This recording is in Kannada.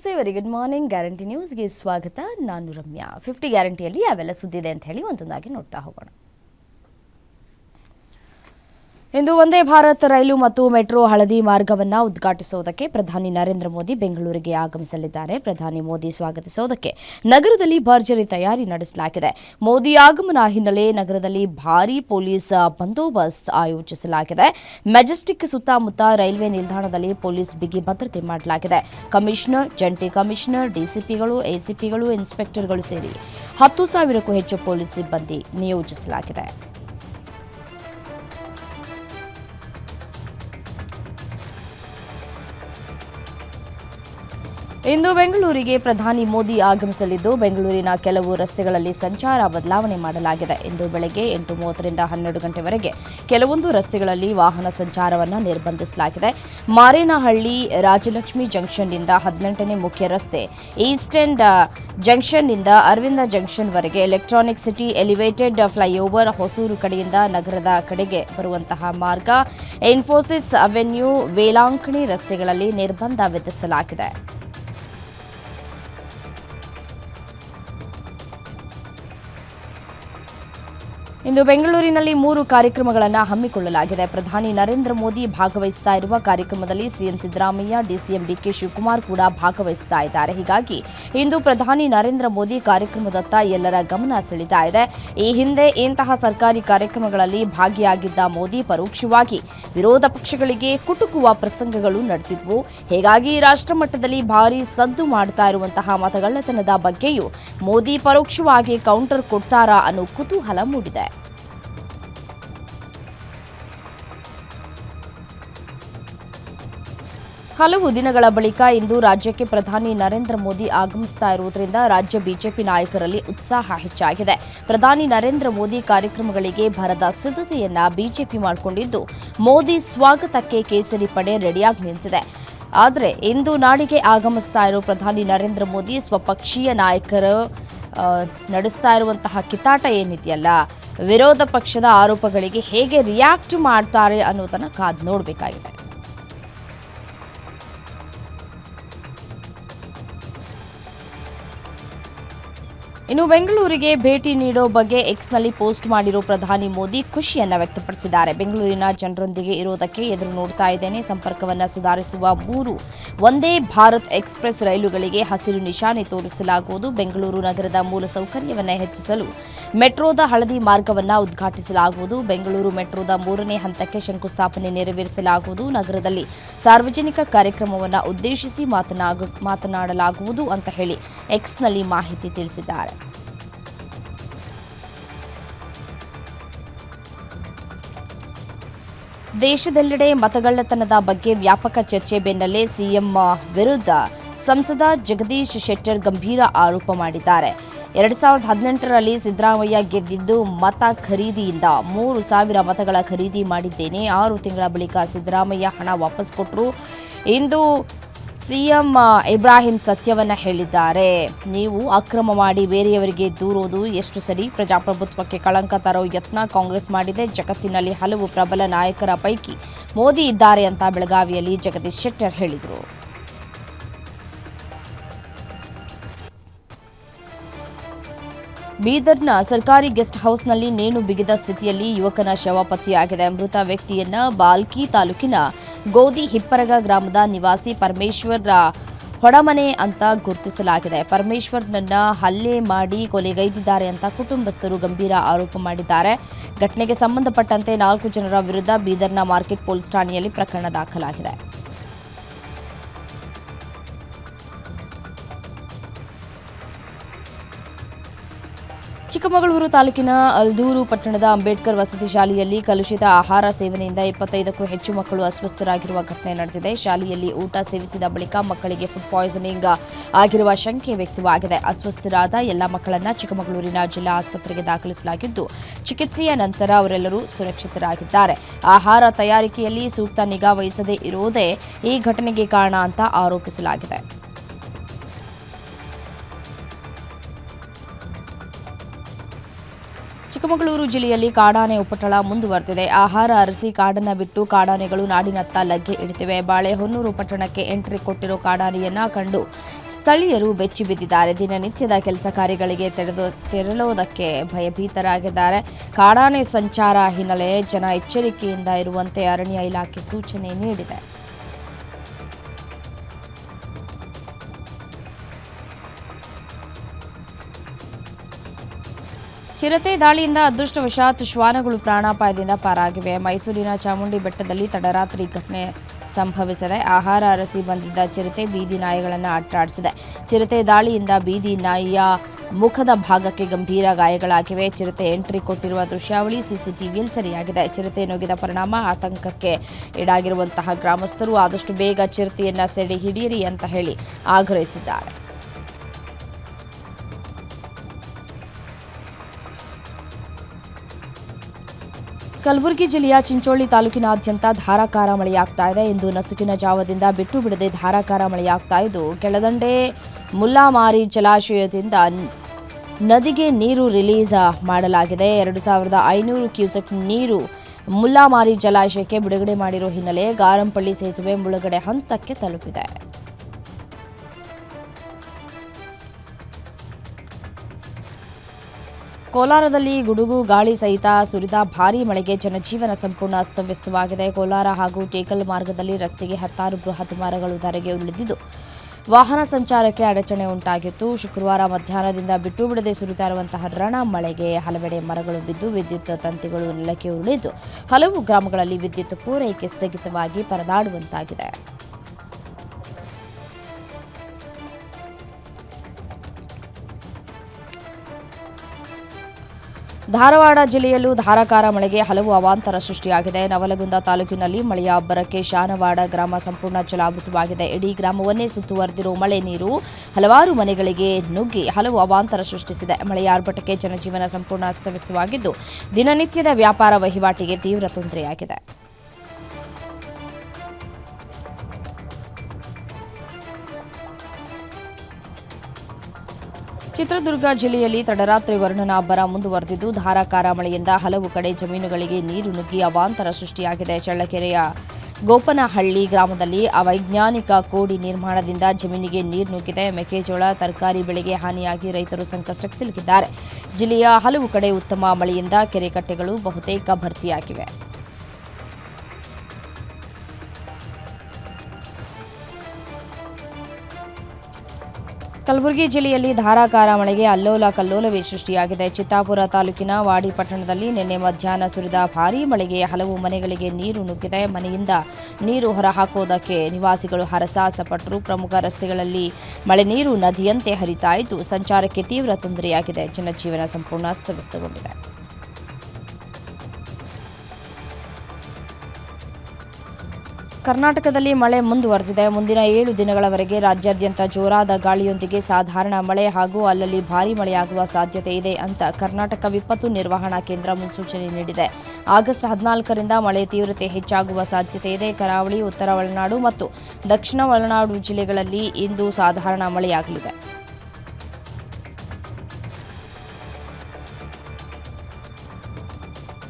ನಮಸ್ತೆ ವೆರಿ ಗುಡ್ ಮಾರ್ನಿಂಗ್ ಗ್ಯಾರಂಟಿ ನ್ಯೂಸ್ಗೆ ಸ್ವಾಗತ. ನಾನು ರಮ್ಯಾ. ಫಿಫ್ಟಿ ಗ್ಯಾರಂಟಿಯಲ್ಲಿ ಅವೆಲ್ಲ ಸುದ್ದಿದೆ ಅಂತ ಹೇಳಿ ಒಂದೊಂದಾಗಿ ನೋಡ್ತಾ ಹೋಗೋಣ. ಇಂದು ವಂದೇ ಭಾರತ್ ರೈಲು ಮತ್ತು ಮೆಟ್ರೋ ಹಳದಿ ಮಾರ್ಗವನ್ನು ಉದ್ಘಾಟಿಸುವುದಕ್ಕೆ ಪ್ರಧಾನಿ ನರೇಂದ್ರ ಮೋದಿ ಬೆಂಗಳೂರಿಗೆ ಆಗಮಿಸಲಿದ್ದಾರೆ. ಪ್ರಧಾನಿ ಮೋದಿ ಸ್ವಾಗತಿಸುವುದಕ್ಕೆ ನಗರದಲ್ಲಿ ಭರ್ಜರಿ ತಯಾರಿ ನಡೆಸಲಾಗಿದೆ. ಮೋದಿ ಆಗಮನ ಹಿನ್ನೆಲೆ ನಗರದಲ್ಲಿ ಭಾರೀ ಪೊಲೀಸ್ ಬಂದೋಬಸ್ತ್ ಆಯೋಜಿಸಲಾಗಿದೆ. ಮೆಜೆಸ್ಟಿಕ್ ಸುತ್ತಮುತ್ತ ರೈಲ್ವೆ ನಿಲ್ದಾಣದಲ್ಲಿ ಪೊಲೀಸ್ ಬಿಗಿ ಭದ್ರತೆ ಮಾಡಲಾಗಿದೆ. ಕಮಿಷನರ್, ಜಂಟಿ ಕಮಿಷನರ್, ಡಿಸಿಪಿಗಳು, ಎಸಿಪಿಗಳು, ಇನ್ಸ್ಪೆಕ್ಟರ್ಗಳು ಸೇರಿ ಹತ್ತು ಸಾವಿರಕ್ಕೂ ಹೆಚ್ಚು ಪೊಲೀಸ್ ಸಿಬ್ಬಂದಿ ನಿಯೋಜಿಸಲಾಗಿದೆ. ಇಂದು ಬೆಂಗಳೂರಿಗೆ ಪ್ರಧಾನಿ ಮೋದಿ ಆಗಮಿಸಲಿದ್ದು, ಬೆಂಗಳೂರಿನ ಕೆಲವು ರಸ್ತೆಗಳಲ್ಲಿ ಸಂಚಾರ ಬದಲಾವಣೆ ಮಾಡಲಾಗಿದೆ. ಇಂದು ಬೆಳಗ್ಗೆ ಎಂಟು ಮೂವತ್ತರಿಂದ ಹನ್ನೆರಡು ಗಂಟೆವರೆಗೆ ಕೆಲವೊಂದು ರಸ್ತೆಗಳಲ್ಲಿ ವಾಹನ ಸಂಚಾರವನ್ನು ನಿರ್ಬಂಧಿಸಲಾಗಿದೆ. ಮಾರೇನಹಳ್ಳಿ ರಾಜಲಕ್ಷ್ಮಿ ಜಂಕ್ಷನ್ನಿಂದ ಹದಿನೆಂಟನೇ ಮುಖ್ಯ ರಸ್ತೆ, ಈಸ್ಟ್ ಜಂಕ್ಷನ್ನಿಂದ Arvind ಜಂಕ್ಷನ್ವರೆಗೆ electronic city, elevated flyover Hosur ಕಡೆಯಿಂದ ನಗರದ ಕಡೆಗೆ ಬರುವಂತಹ ಮಾರ್ಗ, ಇನ್ಫೋಸಿಸ್ ಅವೆನ್ಯೂ ವೇಲಾಂಕಣಿ ರಸ್ತೆಗಳಲ್ಲಿ ನಿರ್ಬಂಧ ವಿಧಿಸಲಾಗಿದೆ. ಇಂದು ಬೆಂಗಳೂರಿನಲ್ಲಿ ಮೂರು ಕಾರ್ಯಕ್ರಮಗಳನ್ನು ಹಮ್ಮಿಕೊಳ್ಳಲಾಗಿದೆ. ಪ್ರಧಾನಿ ನರೇಂದ್ರ ಮೋದಿ ಭಾಗವಹಿಸ್ತಾ ಇರುವ ಕಾರ್ಯಕ್ರಮದಲ್ಲಿ CM Siddaramaiah, DCM DK Shivakumar ಕೂಡ ಭಾಗವಹಿಸ್ತಾ ಇದ್ದಾರೆ. ಹೀಗಾಗಿ ಇಂದು ಪ್ರಧಾನಿ ನರೇಂದ್ರ ಮೋದಿ ಕಾರ್ಯಕ್ರಮದತ್ತ ಎಲ್ಲರ ಗಮನ ಸೆಳೀತಾ ಇದೆ. ಈ ಹಿಂದೆ ಇಂತಹ ಸರ್ಕಾರಿ ಕಾರ್ಯಕ್ರಮಗಳಲ್ಲಿ ಭಾಗಿಯಾಗಿದ್ದ ಮೋದಿ ಪರೋಕ್ಷವಾಗಿ ವಿರೋಧ ಪಕ್ಷಗಳಿಗೆ ಕುಟುಕುವ ಪ್ರಸಂಗಗಳು ನಡೆದಿದ್ವು. ಹೀಗಾಗಿ ರಾಷ್ಟ್ರಮಟ್ಟದಲ್ಲಿ ಭಾರೀ ಸದ್ದು ಮಾಡ್ತಾ ಇರುವಂತಹ ಮತಗಳ್ಳತನದ ಬಗ್ಗೆಯೂ ಮೋದಿ ಪರೋಕ್ಷವಾಗಿ ಕೌಂಟರ್ ಕೊಡ್ತಾರಾ ಅನ್ನೋ ಕುತೂಹಲ ಮೂಡಿದೆ. ಹಲವು ದಿನಗಳ ಬಳಿಕ ಇಂದು ರಾಜ್ಯಕ್ಕೆ ಪ್ರಧಾನಿ ನರೇಂದ್ರ ಮೋದಿ ಆಗಮಿಸ್ತಾ ಇರುವುದರಿಂದ ರಾಜ್ಯ ಬಿಜೆಪಿ ನಾಯಕರಲ್ಲಿ ಉತ್ಸಾಹ ಹೆಚ್ಚಾಗಿದೆ. ಪ್ರಧಾನಿ ನರೇಂದ್ರ ಮೋದಿ ಕಾರ್ಯಕ್ರಮಗಳಿಗೆ ಭರದ ಸಿದ್ಧತೆಯನ್ನ ಬಿಜೆಪಿ ಮಾಡಿಕೊಂಡಿದ್ದು, ಮೋದಿ ಸ್ವಾಗತಕ್ಕೆ ಕೇಸರಿ ಪಡೆ ರೆಡಿಯಾಗಿ ನಿಂತಿದೆ. ಆದರೆ ಇಂದು ನಾಡಿಗೆ ಆಗಮಿಸ್ತಾ ಇರೋ ಪ್ರಧಾನಿ ನರೇಂದ್ರ ಮೋದಿ ಸ್ವಪಕ್ಷೀಯ ನಾಯಕರು ನಡೆಸ್ತಾ ಇರುವಂತಹ ಕಿತಾಟ ಏನಿದೆಯಲ್ಲ, ವಿರೋಧ ಪಕ್ಷದ ಆರೋಪಗಳಿಗೆ ಹೇಗೆ ರಿಯಾಕ್ಟ್ ಮಾಡ್ತಾರೆ ಅನ್ನೋದನ್ನು ಕಾದು ನೋಡಬೇಕಾಗಿದೆ. ಇನ್ನು ಬೆಂಗಳೂರಿಗೆ ಭೇಟಿ ನೀಡೋ ಬಗ್ಗೆ ಎಕ್ಸ್ನಲ್ಲಿ ಪೋಸ್ಟ್ ಮಾಡಿರೋ ಪ್ರಧಾನಿ ಮೋದಿ ಖುಷಿಯನ್ನ ವ್ಯಕ್ತಪಡಿಸಿದ್ದಾರೆ. ಬೆಂಗಳೂರಿನ ಜನರೊಂದಿಗೆ ಇರೋದಕ್ಕೆ ಎದುರು ನೋಡ್ತಾ ಇದ್ದೇನೆ. ಸಂಪರ್ಕವನ್ನು ಸುಧಾರಿಸುವ ಮೂರು ಒಂದೇ ಭಾರತ್ ಎಕ್ಸ್ಪ್ರೆಸ್ ರೈಲುಗಳಿಗೆ ಹಸಿರು ನಿಶಾನೆ ತೋರಿಸಲಾಗುವುದು. ಬೆಂಗಳೂರು ನಗರದ ಮೂಲಸೌಕರ್ಯವನ್ನು ಹೆಚ್ಚಿಸಲು ಮೆಟ್ರೋದ ಹಳದಿ ಮಾರ್ಗವನ್ನು ಉದ್ಘಾಟಿಸಲಾಗುವುದು. ಬೆಂಗಳೂರು ಮೆಟ್ರೋದ ಮೂರನೇ ಹಂತಕ್ಕೆ ಶಂಕುಸ್ಥಾಪನೆ ನೆರವೇರಿಸಲಾಗುವುದು. ನಗರದಲ್ಲಿ ಸಾರ್ವಜನಿಕ ಕಾರ್ಯಕ್ರಮವನ್ನು ಉದ್ದೇಶಿಸಿ ಮಾತನಾಡಲಾಗುವುದು ಅಂತ ಹೇಳಿ ಎಕ್ಸ್ನಲ್ಲಿ ಮಾಹಿತಿ ತಿಳಿಸಿದ್ದಾರೆ. ದೇಶದೆಲ್ಲೆಡೆ ಮತಗಳ್ಳತನದ ಬಗ್ಗೆ ವ್ಯಾಪಕ ಚರ್ಚೆ ಬೆನ್ನಲ್ಲೇ ಸಿಎಂ ವಿರುದ್ಧ ಸಂಸದ ಜಗದೀಶ್ ಶೆಟ್ಟರ್ ಗಂಭೀರ ಆರೋಪ ಮಾಡಿದ್ದಾರೆ. ಎರಡ್ ಸಾವಿರದ ಹದಿನೆಂಟರಲ್ಲಿ ಸಿದ್ದರಾಮಯ್ಯ ಗೆದ್ದಿದ್ದು ಮತ ಖರೀದಿಯಿಂದ ಮೂರು ಸಾವಿರ ಮತಗಳ ಖರೀದಿ ಮಾಡಿದ್ದೇನೆ. ಆರು ತಿಂಗಳ ಬಳಿಕ ಸಿದ್ದರಾಮಯ್ಯ ಹಣ ವಾಪಸ್ ಕೊಟ್ಟರು ಇಂದು ಸಿಎಂ ಇಬ್ರಾಹಿಂ ಸತ್ಯವನ್ನ ಹೇಳಿದ್ದಾರೆ. ನೀವು ಅಕ್ರಮ ಮಾಡಿ ಬೇರೆಯವರಿಗೆ ದೂರೋದು ಎಷ್ಟು ಸರಿ? ಪ್ರಜಾಪ್ರಭುತ್ವಕ್ಕೆ ಕಳಂಕ ತರೋ ಯತ್ನ ಕಾಂಗ್ರೆಸ್ ಮಾಡಿದೆ. ಜಗತ್ತಿನಲ್ಲಿ ಹಲವು ಪ್ರಬಲ ನಾಯಕರ ಪೈಕಿ ಮೋದಿ ಇದ್ದಾರೆ ಅಂತ ಬೆಳಗಾವಿಯಲ್ಲಿ ಜಗದೀಶ್ ಶೆಟ್ಟರ್ ಹೇಳಿದರು. ಬೀದರ್ನ ಸರ್ಕಾರಿ ಗೆಸ್ಟ್ ಹೌಸ್ನಲ್ಲಿ ನೇಣು ಬಿಗಿದ ಸ್ಥಿತಿಯಲ್ಲಿ ಯುವಕನ ಶವ ಪತ್ತೆಯಾಗಿದೆ. ಮೃತ ವ್ಯಕ್ತಿಯನ್ನ ಬಾಲ್ಕಿ ತಾಲೂಕಿನ ಗೋದಿ ಹಿಪ್ಪರಗ ಗ್ರಾಮದ ನಿವಾಸಿ ಪರಮೇಶ್ವರ್ ಹೊಡಮನೆ ಅಂತ ಗುರುತಿಸಲಾಗಿದೆ. ಪರಮೇಶ್ವರ್ನನ್ನ ಹಲ್ಲೆ ಮಾಡಿ ಕೊಲೆಗೈದಿದ್ದಾರೆ ಅಂತ ಕುಟುಂಬಸ್ಥರು ಗಂಭೀರ ಆರೋಪ ಮಾಡಿದ್ದಾರೆ. ಘಟನೆಗೆ ಸಂಬಂಧಪಟ್ಟಂತೆ ನಾಲ್ಕು ಜನರ ವಿರುದ್ಧ ಬೀದರ್ನ ಮಾರ್ಕೆಟ್ ಪೊಲೀಸ್ ಠಾಣೆಯಲ್ಲಿ ಪ್ರಕರಣ ದಾಖಲಾಗಿದೆ. ಚಿಕ್ಕಮಗಳೂರು ತಾಲೂಕಿನ ಅಲ್ದೂರು ಪಟ್ಟಣದ ಅಂಬೇಡ್ಕರ್ ವಸತಿ ಶಾಲೆಯಲ್ಲಿ ಕಲುಷಿತ ಆಹಾರ ಸೇವನೆಯಿಂದ ಇಪ್ಪತ್ತೈದಕ್ಕೂ ಹೆಚ್ಚು ಮಕ್ಕಳು ಅಸ್ವಸ್ಥರಾಗಿರುವ ಘಟನೆ ನಡೆದಿದೆ. ಶಾಲೆಯಲ್ಲಿ ಊಟ ಸೇವಿಸಿದ ಬಳಿಕ ಮಕ್ಕಳಿಗೆ ಫುಡ್ ಪಾಯ್ಸನಿಂಗ್ ಆಗಿರುವ ಶಂಕೆ ವ್ಯಕ್ತವಾಗಿದೆ. ಅಸ್ವಸ್ಥರಾದ ಎಲ್ಲ ಮಕ್ಕಳನ್ನ ಚಿಕ್ಕಮಗಳೂರಿನ ಜಿಲ್ಲಾ ಆಸ್ಪತ್ರೆಗೆ ದಾಖಲಿಸಲಾಗಿದ್ದು, ಚಿಕಿತ್ಸೆಯ ನಂತರ ಅವರೆಲ್ಲರೂ ಸುರಕ್ಷಿತರಾಗಿದ್ದಾರೆ. ಆಹಾರ ತಯಾರಿಕೆಯಲ್ಲಿ ಸೂಕ್ತ ನಿಗಾ ವಹಿಸದೇ ಇರುವುದೇ ಈ ಘಟನೆಗೆ ಕಾರಣ ಅಂತ ಆರೋಪಿಸಲಾಗಿದೆ. ಚಿಕ್ಕಮಗಳೂರು ಜಿಲ್ಲೆಯಲ್ಲಿ ಕಾಡಾನೆ ಉಪಟಳ ಮುಂದುವರೆದಿದೆ. ಆಹಾರ ಅರಸಿ ಕಾಡನ್ನ ಬಿಟ್ಟು ಕಾಡಾನೆಗಳು ನಾಡಿನತ್ತ ಲಗ್ಗೆ ಇಡುತ್ತಿವೆ ಬಾಳೆಹೊನ್ನೂರು ಪಟ್ಟಣಕ್ಕೆ ಎಂಟ್ರಿ ಕೊಟ್ಟಿರೋ ಕಾಡಾನೆಯನ್ನ ಕಂಡು ಸ್ಥಳೀಯರು ಬೆಚ್ಚಿ ಬಿದ್ದಿದ್ದಾರೆ. ದಿನನಿತ್ಯದ ಕೆಲಸ ಕಾರ್ಯಗಳಿಗೆ ತೆರೆದು ತೆರಳೋದಕ್ಕೆ ಭಯಭೀತರಾಗಿದ್ದಾರೆ. ಕಾಡಾನೆ ಸಂಚಾರ ಹಿನ್ನೆಲೆ ಜನ ಎಚ್ಚರಿಕೆಯಿಂದ ಇರುವಂತೆ ಅರಣ್ಯ ಇಲಾಖೆ ಸೂಚನೆ ನೀಡಿದೆ. ಚಿರತೆ ದಾಳಿಯಿಂದ ಅದೃಷ್ಟವಶಾತ್ ಶ್ವಾನಗಳು ಪ್ರಾಣಾಪಾಯದಿಂದ ಪಾರಾಗಿವೆ. ಮೈಸೂರಿನ ಚಾಮುಂಡಿ ಬೆಟ್ಟದಲ್ಲಿ ತಡರಾತ್ರಿ ಘಟನೆ ಸಂಭವಿಸಿದೆ ಆಹಾರ ಅರಸಿ ಬಂದಿದ್ದ ಚಿರತೆ ಬೀದಿ ನಾಯಿಗಳನ್ನು ಅಟ್ಟಾಡಿಸಿದೆ ಚಿರತೆ ದಾಳಿಯಿಂದ ಬೀದಿ ನಾಯಿಯ ಮುಖದ ಭಾಗಕ್ಕೆ ಗಂಭೀರ ಗಾಯಗಳಾಗಿವೆ. ಚಿರತೆ ಎಂಟ್ರಿ ಕೊಟ್ಟಿರುವ ದೃಶ್ಯಾವಳಿ ಸಿಸಿಟಿವಿಯಲ್ಲಿ ಸರಿಯಾಗಿದೆ. ಚಿರತೆ ನುಗ್ಗಿದ ಪರಿಣಾಮ ಆತಂಕಕ್ಕೆ ಈಡಾಗಿರುವಂತಹ ಗ್ರಾಮಸ್ಥರು ಆದಷ್ಟು ಬೇಗ ಚಿರತೆಯನ್ನು ಸೆಡೆ ಹಿಡಿಯಿರಿ ಅಂತ ಹೇಳಿ ಆಗ್ರಹಿಸಿದ್ದಾರೆ. ಕಲಬುರಗಿ ಜಿಲ್ಲೆಯ ಚಿಂಚೋಳಿ ತಾಲೂಕಿನಾದ್ಯಂತ ಧಾರಾಕಾರ ಮಳೆಯಾಗ್ತಾ ಇದೆ. ಇಂದು ನಸುಕಿನ ಜಾವದಿಂದ ಬಿಟ್ಟು ಬಿಡದೆ ಧಾರಾಕಾರ ಮಳೆಯಾಗ್ತಾ ಇದ್ದು, ಕೆಳದಂಡೆ ಮುಲ್ಲಾಮಾರಿ ಜಲಾಶಯದಿಂದ ನದಿಗೆ ನೀರು ರಿಲೀಸ್ ಮಾಡಲಾಗಿದೆ. ಎರಡು ಸಾವಿರದ ಐನೂರು ಕ್ಯೂಸೆಕ್ ನೀರು ಮುಲ್ಲಾಮಾರಿ ಜಲಾಶಯಕ್ಕೆ ಬಿಡುಗಡೆ ಮಾಡಿರುವ ಹಿನ್ನೆಲೆ ಗಾರಂಪಳ್ಳಿ ಸೇತುವೆ ಮುಳುಗಡೆ ಹಂತಕ್ಕೆ ತಲುಪಿದೆ. ಕೋಲಾರದಲ್ಲಿ ಗುಡುಗು, ಗಾಳಿ ಸಹಿತ ಸುರಿದ ಭಾರೀ ಮಳೆಗೆ ಜನಜೀವನ ಸಂಪೂರ್ಣ ಅಸ್ತವ್ಯಸ್ತವಾಗಿದೆ. ಕೋಲಾರ ಹಾಗೂ ಟೇಕಲ್ ಮಾರ್ಗದಲ್ಲಿ ರಸ್ತೆಗೆ ಹತ್ತಾರು ಬೃಹತ್ ಮರಗಳು ಧರೆಗೆ ಉಳಿದಿದ್ದು ವಾಹನ ಸಂಚಾರಕ್ಕೆ ಅಡಚಣೆ ಉಂಟಾಗಿತ್ತು. ಶುಕ್ರವಾರ ಮಧ್ಯಾಹ್ನದಿಂದ ಬಿಟ್ಟು ಬಿಡದೆ ಸುರಿತಾ ಇರುವಂತಹ ರಣ ಮಳೆಗೆ ಹಲವೆಡೆ ಮರಗಳು ಬಿದ್ದು ವಿದ್ಯುತ್ ತಂತಿಗಳು ನೆಲಕ್ಕೆ ಉರುಳಿದ್ದು, ಹಲವು ಗ್ರಾಮಗಳಲ್ಲಿ ವಿದ್ಯುತ್ ಪೂರೈಕೆ ಸ್ಥಗಿತವಾಗಿ ಪರದಾಡುವಂತಾಗಿದೆ. ಧಾರವಾಡ ಜಿಲ್ಲೆಯಲ್ಲೂ ಧಾರಾಕಾರ ಮಳೆಗೆ ಹಲವು ಅವಾಂತರ ಸೃಷ್ಟಿಯಾಗಿದೆ. ನವಲಗುಂದ ತಾಲೂಕಿನಲ್ಲಿ ಮಳೆಯ ಅಬ್ಬರಕ್ಕೆ ಶಾನವಾಡ ಗ್ರಾಮ ಸಂಪೂರ್ಣ ಜಲಾವೃತವಾಗಿದೆ. ಇಡೀ ಗ್ರಾಮವನ್ನೇ ಸುತ್ತುವರೆದಿರುವ ಮಳೆ ನೀರು ಹಲವಾರು ಮನೆಗಳಿಗೆ ನುಗ್ಗಿ ಹಲವು ಅವಾಂತರ ಸೃಷ್ಟಿಸಿದೆ. ಮಳೆಯ ಆರ್ಭಟಕ್ಕೆ ಜನಜೀವನ ಸಂಪೂರ್ಣ ಅಸ್ತವ್ಯಸ್ತವಾಗಿದ್ದು, ದಿನನಿತ್ಯದ ವ್ಯಾಪಾರ ವಹಿವಾಟಿಗೆ ತೀವ್ರ ತೊಂದರೆಯಾಗಿದೆ. ಚಿತ್ರದುರ್ಗ ಜಿಲ್ಲೆಯಲ್ಲಿ ತಡರಾತ್ರಿ ವರ್ಣನ ಅಬ್ಬರ ಮುಂದುವರೆದಿದ್ದು, ಧಾರಾಕಾರ ಮಳೆಯಿಂದ ಹಲವು ಕಡೆ ಜಮೀನುಗಳಿಗೆ ನೀರು ನುಗ್ಗಿ ಅವಾಂತರ ಸೃಷ್ಟಿಯಾಗಿದೆ ಚಳ್ಳಕೆರೆಯ ಗೋಪನಹಳ್ಳಿ ಗ್ರಾಮದಲ್ಲಿ ಅವೈಜ್ಞಾನಿಕ ಕೋಡಿ ನಿರ್ಮಾಣದಿಂದ ಜಮೀನಿಗೆ ನೀರು ನುಗ್ಗಿದೆ. ಮೆಕ್ಕೆಜೋಳ, ತರಕಾರಿ ಬೆಳೆಗೆ ಹಾನಿಯಾಗಿ ರೈತರು ಸಂಕಷ್ಟಕ್ಕೆ ಸಿಲುಕಿದ್ದಾರೆ. ಜಿಲ್ಲೆಯ ಹಲವು ಕಡೆ ಉತ್ತಮ ಮಳೆಯಿಂದ ಕೆರೆಕಟ್ಟೆಗಳು ಬಹುತೇಕ ಭರ್ತಿಯಾಗಿವೆ. ಕಲಬುರಗಿ ಜಿಲ್ಲೆಯಲ್ಲಿ ಧಾರಾಕಾರ ಮಳೆಗೆ ಅಲ್ಲೋಲ ಕಲ್ಲೋಲವೇ ಸೃಷ್ಟಿಯಾಗಿದೆ. ಚಿತ್ತಾಪುರ ತಾಲೂಕಿನ ವಾಡಿ ಪಟ್ಟಣದಲ್ಲಿ ನಿನ್ನೆ ಮಧ್ಯಾಹ್ನ ಸುರಿದ ಭಾರೀ ಮಳೆಗೆ ಹಲವು ಮನೆಗಳಿಗೆ ನೀರು ನುಗ್ಗಿದೆ. ಮನೆಯಿಂದ ನೀರು ಹೊರಹಾಕುವುದಕ್ಕೆ ನಿವಾಸಿಗಳು ಹರಸಾಸಪಟ್ಟರು. ಪ್ರಮುಖ ರಸ್ತೆಗಳಲ್ಲಿ ಮಳೆ ನೀರು ನದಿಯಂತೆ ಹರಿತಾ ಸಂಚಾರಕ್ಕೆ ತೀವ್ರ ತೊಂದರೆಯಾಗಿದೆ. ಜನಜೀವನ ಸಂಪೂರ್ಣ ಅಸ್ತವ್ಯಸ್ತಗೊಂಡಿದೆ. ಕರ್ನಾಟಕದಲ್ಲಿ ಮಳೆ ಮುಂದುವರೆದಿದೆ. ಮುಂದಿನ ಏಳು ದಿನಗಳವರೆಗೆ ರಾಜ್ಯಾದ್ಯಂತ ಜೋರಾದ ಗಾಳಿಯೊಂದಿಗೆ ಸಾಧಾರಣ ಮಳೆ ಹಾಗೂ ಅಲ್ಲಲ್ಲಿ ಭಾರೀ ಮಳೆಯಾಗುವ ಸಾಧ್ಯತೆ ಇದೆ ಅಂತ ಕರ್ನಾಟಕ ವಿಪತ್ತು ನಿರ್ವಹಣಾ ಕೇಂದ್ರ ಮುನ್ಸೂಚನೆ ನೀಡಿದೆ. ಆಗಸ್ಟ್ ಹದಿನಾಲ್ಕರಿಂದ ಮಳೆ ತೀವ್ರತೆ ಹೆಚ್ಚಾಗುವ ಸಾಧ್ಯತೆ ಇದೆ. ಕರಾವಳಿ, ಉತ್ತರ ಒಳನಾಡು ಮತ್ತು ದಕ್ಷಿಣ ಒಳನಾಡು ಜಿಲ್ಲೆಗಳಲ್ಲಿ ಇಂದು ಸಾಧಾರಣ ಮಳೆಯಾಗಲಿದೆ.